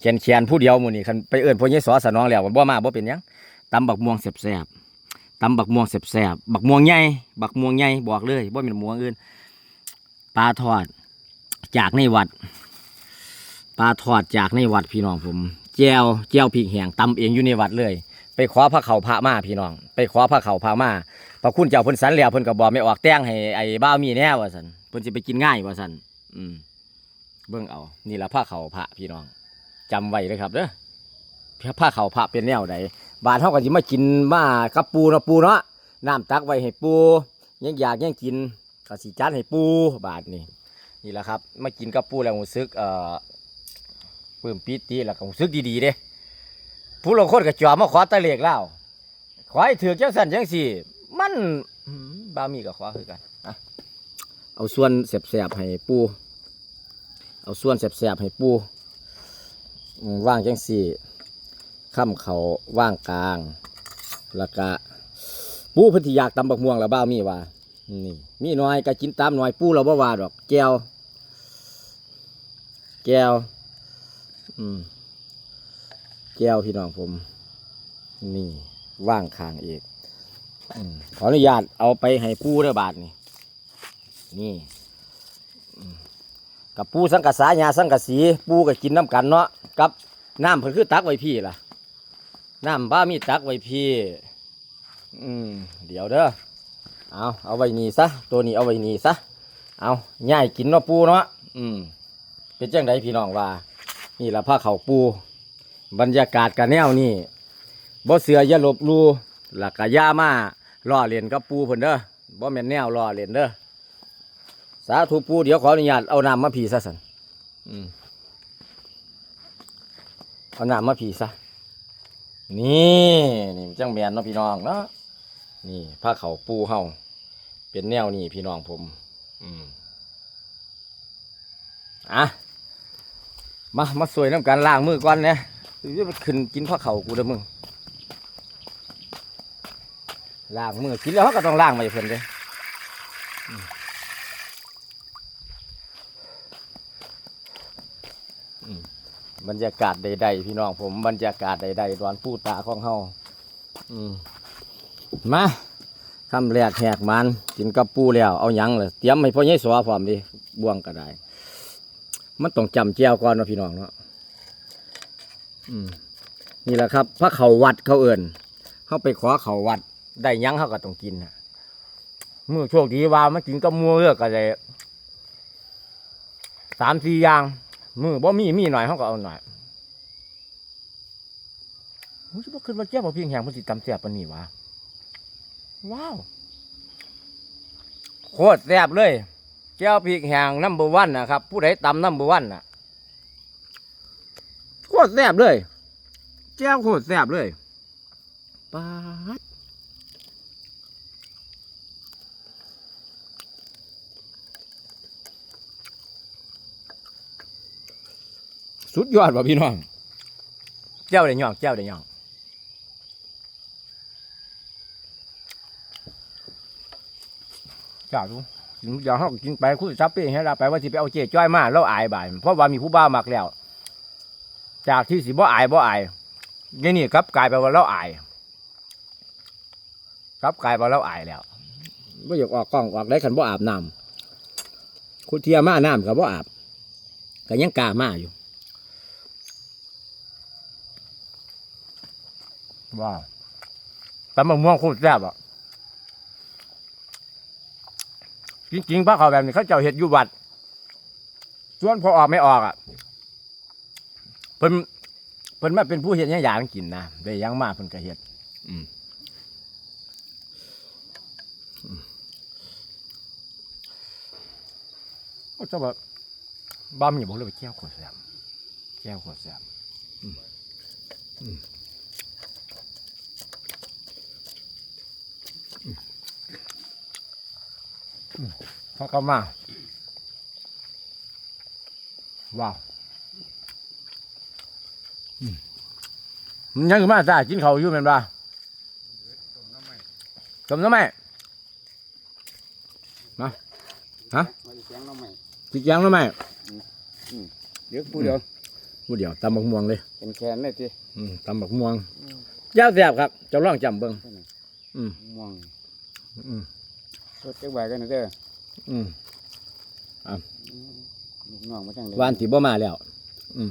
แขนแขนผู้เดียวมูนี่คันไปเอิ้นพ่อใหญ่สอสนองแล้วบ่มาบ่เป็นหยังตำบักม่วงแซ่บๆตำบักม่วงแซ่บๆบักม่วงใหญ่บักม่วงใหญ่บอกเลยบ่แม่นม่วงอื่นปลาทอดจากในวัดปลาทอดจากในวัดพี่น้องผมแจวแจวพริกแหงตำเองอยู่ในวัดเลย ไปขอพระเขาพระมาพี่น้อง ไปขอพระเขาพระมาพระคุณเจ้าพิ่นสันแล้วพิ่นก็บอกไม่ออกแต่งให้ไอ้บ้ามีแน่ว่าซั่นพิ่นสิไปกินง่ายว่าซั่นอืมเบิ่งเอา นี่ละพระเขาพระพี่น้อง จำไว้เลยครับเด้อพระเขาพระเป็นแนวใดบาดเฮาก็สิมากินมากับปูเนาะปูเนาะน้ำตักไว้ให้ปูยังอยากยังกินก็สิจัดให้ปูบาดนี่นี่แหละครับมากินกับปูแล้วรู้สึกเอ่อปลื้มปิติแล้วก็รู้สึกดีๆเด้ผู้ลางคนก็จอมาขอตะเลกแล้วขอให้ถือเจังสันจังสี่ มันบามีก็ขอคือกันเอาส่วนแสบๆให้ปูเอาส่วนแสบๆให้ปู ว่างจังสี่ข้ามเขาว่างกลาง แล้วก็ปูพันธิยากตำบักม่วงแล้วบ้ามีว่านี่มีน้อยก็กินตามน้อยปูเราบ่ว่าดอก แก้ว แก้ว อืมแก้วพี่น้องผม นี่ว่างคางเอกอขออนุญาตเอาไปให้ปูเด้อบาทนี่นี่กับปูสังกะสายาสังกะสีปูก็กินน้ำกันเนาะ กับน้ำเพิ่นคือตักไว้พี่ล่ะน้ำบ้ามีตักไว้พี่ อืมเดี๋ยวเด้อเอาเอาไว้นี่ซะตัวนี้เอาไว้นี่ซะเอาง่ายกินเนาะปูเนาะอืมเป็นจังไดพี่น้องว่า นี่ละผ้าเขาวปูบรรยากาศกันแนวนี่บ่เสืออย่าหลบลูหลักกะย่ามาล่อเลียนกับปูเพิ่นเด้อบ่แม่นแนวล่อเลียนเด้อสาธุปูเดี๋ยวขออนุญาตเอาน้ำมาผีซะสันอืม เอาน้ำมาผีซะ นี่นี่จังแมนเนาะพี่น้องเนาะนี่ผ้าเขาปูเฮาเป็นแนวนี่พี่น้องผม อืมอะมา มาสวยน้ำกันล้างมือก่อนเนี่ยจะไปขึ้นกินข้าเขากูเด้อมึงล้างมือกินแล้วเขาก็ต้องล้างมาเพิ่อนเด้อืมอืม บรรยากาศใดๆพี่น้องผมบรรยากาศใดๆตอนผู้ตาของเฮาอืมมาคำแรกแหกมันกินกับปูแล้วเอาหยังเลยเตรียมให้พ่อใหญ่สวพร้อมดิบ่วงก็ได้ มันต้องจำเจียวก่อนเนาะพี่น้องเนาะอืมนี่แหละครับพระเขาวัดเขาเอิ่นเขาไปขอเขาวัด ได้หยังเขาก็ต้องกินน่ะมือโชคดีว่ามันกินกับมัวเลือกก็ได้สามสี่อย่าง มือบ่มีมีหน่อยเขาก็เอาหน่อยผมจะบอกขึ้นมาแก้วบ่เพียงแหงมันสิตำแซ่บปานนี้วะว้าวโคตรแซ่บเลยแก้วพริกแหงน้ำเบอร์วันนะครับ ผู้ใดตำน้ำเบอร์วันน่ะโคตรแซ่บเลยแก้วโคตรแซ่บเลยปาด สุดยอดว่ะพี่น้องแก้วเดี๋ยวย่องแก้วเดี๋ยวย่องจ้าดูอย่าเขากินไปคุยซับเป้ให้เราไปว่าสิไปเอาเจ๊จ้อยมาแล้วอายบ่ายเพราะว่ามีผู้บ้ามักแล้ว จากที่สิบ่อายบ่อายนี่นี่กลับกลายไปว่าเราอายกลับกลายไปว่าเราอายแล้วบ่อยากออกกล้องออกได้คันบ่อาบน้ำคุณเทียมาน้ำกับบ่อาบก็ยังกล้ามาอยู่ ว้าวแต่มะม่วงโคตรแซ่บอะจริงๆพระเขาแบบนี้เขาเจ้าเห็ดอยู่วัดส่วนพอออกไม่ออกอะเพิ่นเพิ่นมาเป็นผู้เห็ดหยังอย่างกินนะได้หยังมาเพิ่นก็เห็ดอืมอืมโอ้เจ้าแบบบ้ามีบอกเลยไปแก้วขวดแสบแก้วขวดแสบอืมอืม เขาก็มาว้าวอืมมันยังคือมาจ้ากินเขาวอยู่เป็นปะต้มน้ำไหมมาฮะมันเสียงน้องใหม่จิกยังน้ำไหมเดี๋ยวพูดเดี๋ยวผู้เดียวตำบักม่วงเลยเป็นแคนเลยทีอืมตำบักม่วงย่าแซ่บครับเจะลองจำเบิ่งอืมม่วงอืมรถจักใบกันนะเด้อ อืมลูกน้องมาจังเลยวานที่บ่มาแล้ว อืม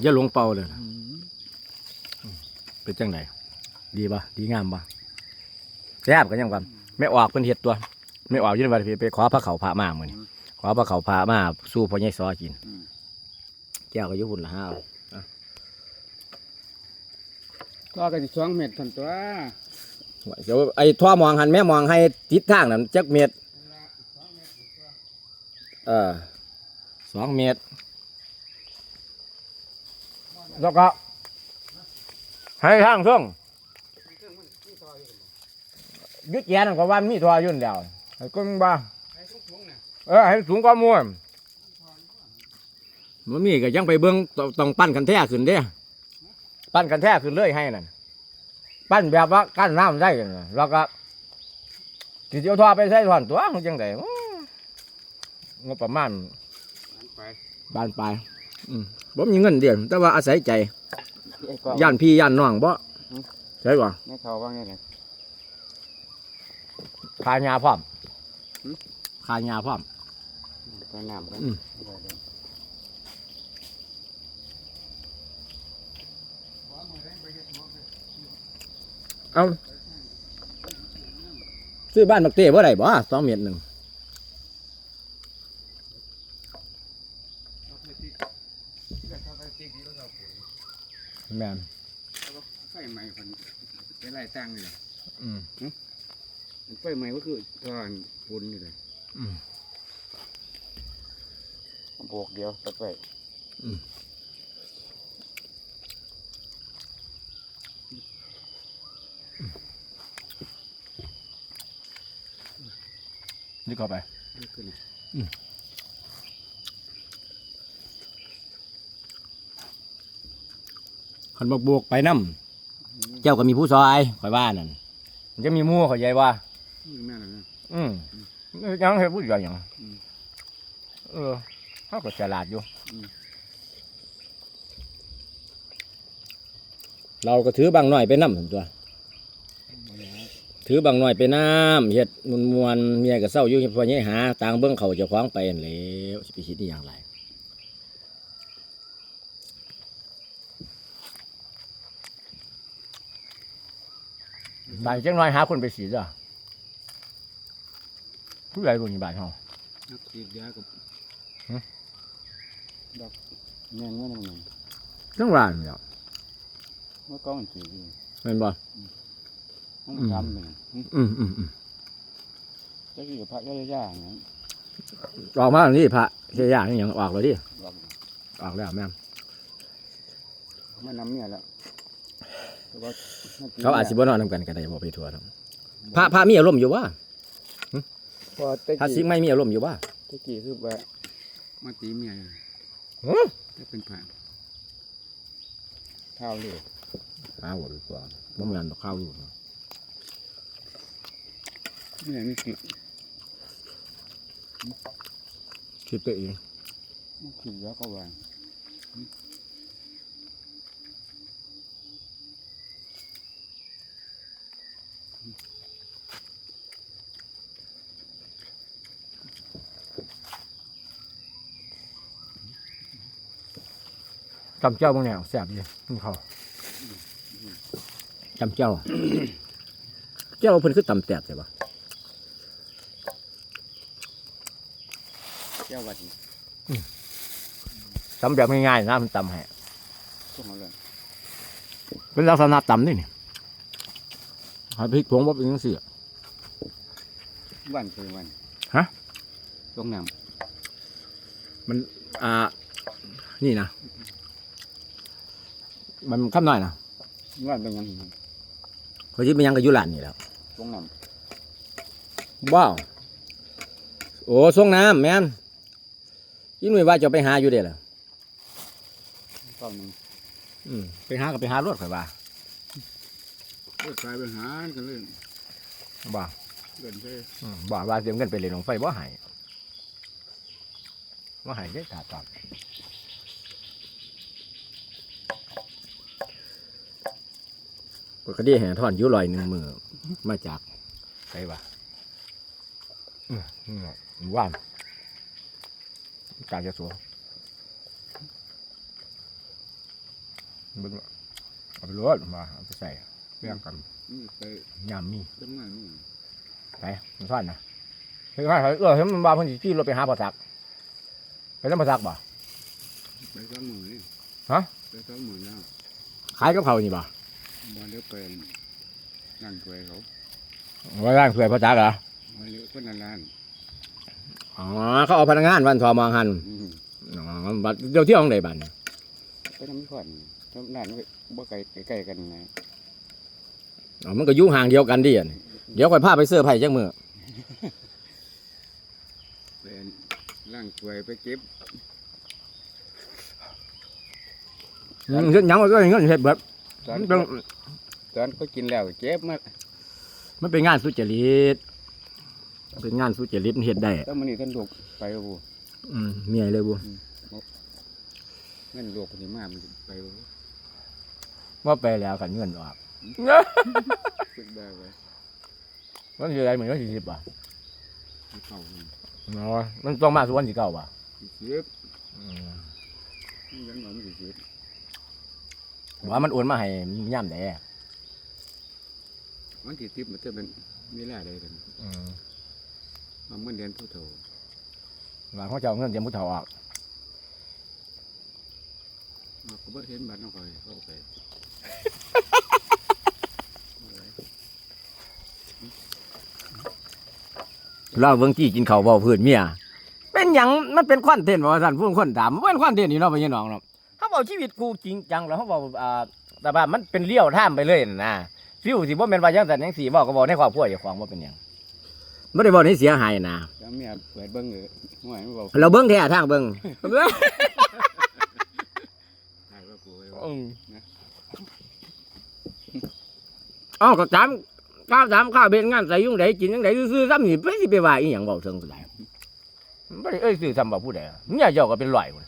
อย่าหลงเป่าเลยนะอืมเป็นจังไดดีป่ะดีงามป่ะแซ่บกันยังกันไม่ออกเพิ่นเฮ็ดตัว ไม่ออกอยืนวันไปขอพระเขาพระมามื้อนี้ขอพระเขาพระมาสู้พ่อใหญ่ซอกินอืมแก้วก็อยู่หุ่นละห้าก็กันสองเม็ดทันตัว เดี๋ยวไอ้ท่อมองหันแม่มองให้ทิศทางนั้นจักเม็ดเออสองเมตร แล้วก็ให้ทางช่วงยึดแกนนก็ว่ามีทอยุ่นแล้วให้กุ้งบ้าเออให้สูงก็ม่วนมันมีก็ยังไปเบิ้งตต้องปั้นกันแท้ขึ้นเด้ ปั้นกันแท้ขึ้นเลยให้นั่น ปั้นแบบว่ากั้นน้ำได้กันน่ะแล้วก็สิเดียวทอไปใส่ถอนตัวมันจังไดอื้องบประมาณนั้นไปบานปลายอืมบ่มีเงินเดือนแต่ว่าอาศัยใจไอ้ก็ย่านพี่ย่านน้องบ่อืมใช่ป่ะไม่เขาว่างไงเลยขายาพร้อมหืมขายาพร้อมก็น้ำกัน อืม เอาซื้อบ้านบักเต้บ่ได้บ่สองเมตรหนึ่งแม่นไฟใหม่คนไปไล่ตั้งเลยอืมไฟใหม่ก็คือตอนปุ่นนี่เลยอืมโบกเดียวตัดไปนี่เข้าไปนี่คือนี่คันบักบวกไปน้ำเจ้าก็มีผู้ซอยข่อยว่านั่นมันจะมีหมู่เขาใหญ่ว่านี่แม่นแล้วนะอืมยังเห็นผู้ใหญ่ยังอืมเออเขาก็ฉลาดอยู่อืมเราก็ถือบางหน่อยไปน้ำถึงตัว ถือบางหน่อยไปน้ำเฮ็ดมวนมวนๆเมียก็เศร้าอยู่พอนี้หาต่างเบิ้งเขาเจะคว้าของไปนั่นแหล้วสิไปคิดนี่อย่างไรบานจังน้อยหาคนไปสีจ้ะผู้ใหญ่บุญบานเขานักฉีดยากับฮะดอกแมงเมื่อนั่นจังหวานเนี่ยเมื่อก้อนฉีดอยู่เป็นบ่ ต้องอืมทำเลยอืมอืมอืมจะกี่กับพระย่าๆนะออกมาอันนี้พระเฮียยากนี่ยังออกเลยดิลองออกแล้วแม่นมันน้ำเนี่ยแล้วแต่ว่าเขาอาจสิบ่นอนนำกันก็ได้บ่ไปทัวร์ครับพระพระมีอารมณ์อยู่ว่าพอตะพระสิกี้งห์ไม่มีอารมณ์อยู่ว่าตะกี้คือว่ามาตีเมียหือถ้าเป็นผ่านข้าวเหลวอ้าวดีกว่าบ่แม่นดอกข้าวอยู่ เมียนี่กินคิดไปเองมันกินแล้วก็วางจำเจ้าบ่แนวแซ่บดีกินข้าวจำเจ้า เจ้าเพิ่นคือตำแตบใช่ปะ แก้ววัดนี่ตำแบบง่ายๆนะมันตำให้ส่งมาเลยเป็นลักษณะตำนี่นี่ให้พริกผงบ่เป็นจังซี่วันคือวันฮะลงน้อ่านี่นะมันคำน้อยนะำวันเป็นยังเขาสิเป็นหยังก็อยู่ร้านนี่แหล้วลงน้ว้าวโอ้ส่งน้ำแม่น ยิ่งหน่วยว่าจะไปหาอยู่เด้อล่ะต้องหองอืมไปหากับไปหารถไปอยว่ารถใกกลปหากันเลยบ่าเกินไปบ่าว่าเสียเกันไปเลยหนองไฟบ่หายบ่หายเด้อตาตอบก็ดีแห่ท่อนยุ่ลอยหนึ่งมือมาจากไสวะอืมอืมว่าน การจะสัวเบิ่งเอาไปรวดมาเอาไปใส่เรื่องกันอืมไปยามมีทำงานนู่นไปมันซ่อนนะเฮ้ยว่าเออเห็นมันว่าเพิ่นสิขี่รถไปหาพ่อซักไปนำพ่อซักบ่ไปสองหมื่นนี่ฮะไปสองหมื่นแล้วขายกับเขาวนี่บ่บอลเลี้ยวไปนั่งถวยเขาว่าร้านเพื่อนพ่อซักเหรอบอลเลี้ยวก็นาน อ๋อเขาเอาพนักงานวันทอมองหันๆอืมอ๋อบัดเดี๋ยวเที่ยวของใดบัดเนี่ยไปทำไม่ขวัญทำนั่นบ่ไกลใกล้ๆกันไงอ๋อมันก็อยู่ห่างเดียวกันดิอันเดี๋ยวค่อยพาไปเสื้อร์ไผ่จังมือไปล่างถวยไปเก็บอืมเฮ็ดหยังก็เงินเฮ็ดเบิดตอนมันเป็นตอนก็กินแล้วก็เก็บมามันเป็นงานสุจริต เป็นงานสุจริตมันเฮ็ดได้แล้วมันนี่ท่านลูกไปบ่อืมเมียเลยบ่เงินลูกคนนี้มามันไปบ่ว่าไปแล้วกันเงินออกฝึกได้ไว้มันสิได้เหมือนกัน40บาทเก่ามันอ๋อมันต้องมาสุวรรณสิเก้าบ่เสียบอืมยังหนอมันสิเสียบว่ามันโอนมาให้ย่ำแดวันที่ทิพย์มันจะเป็นเวลาใดกันอืม มาเมื่อเดือนผู้เฒ่าว่าเขาจะเอาเงินเตรียมผู้เฒ่าออกมาก็บ่เห็นบัตรน้องคอยเข้าไปเราเบิ่งจี้กินข้าวเว้าพื้นเมีย เป็นหยังมันเป็นคอนเทนต์ว่าซั่นผู้คนถามมันเป็นคอนเทนต์นี่เนาะพี่น้องเนาะเขาบอกชีวิตกูจริงจังแล้วเขาบอกอ่าแต่ว่ามันเป็นเลี้ยวท่ามไปเลยน่ะนะฟิวสิบ่แม่นว่าจังซั่นจังซี่บอกก็บอกในครอบครัวเจ้าของบ่เป็นหยัง บ่ได้บอกให้เสียหายนะแล้วเมียเปิดเบิ่งเออห่วยมันบอกเราเบิ่งแท้ทางเบิ่งถ่ายว่ากูไว้ว่าอืมเอ้าก็ถามข้าวถามข้าวเป็นงานใส่ยุ่งใดกินจังไดซื่อๆซ้ำนี่ไปสิไปว่าอีหยังเว้าเทิงสุดได้บ่ได้เอ้ยซื่อซ้ำบ่ผู้ใดเนี่ยเจ้าก็เป็นร้อยพุ่น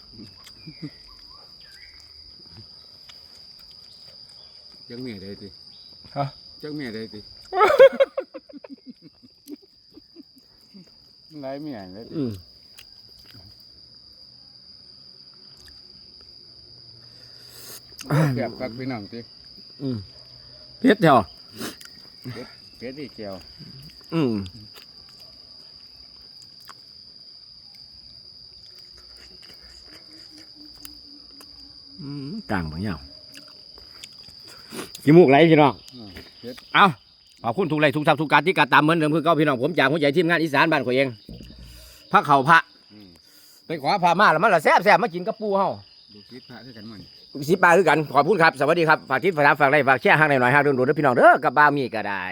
จังเมียได้ติฮะจังเมียได้ติ หลายเมียเลยติอืมแก็บปักพี่น้องติอืมเผ็ดแถวเป็ดอีแก้วอืมอืมต่างบางอย่างขี้มูกไหลพี่น้องอืมเป็ดเอา ขอบคุณทุกไลค์ทุกทับทุกการที่การตามเหมือนเดิมคือเก้าพี่น้องผมจากหัวใจทีมงานอีสานบ้านข่อยเองพระเขาพระอืมไปขอพามาแล้วมันละแซ่บแซ่บมากินกับปูเฮาดูคิดพระคือกันมันสิปลาคือกันขอบคุณครับ สวัสดีครับ ฝากทิศฝากฝากไลค์ฝากแชร์ห้างหน่อยๆห้างเรื่องดูด้วยพี่น้องเด้อกับบามีก็ได้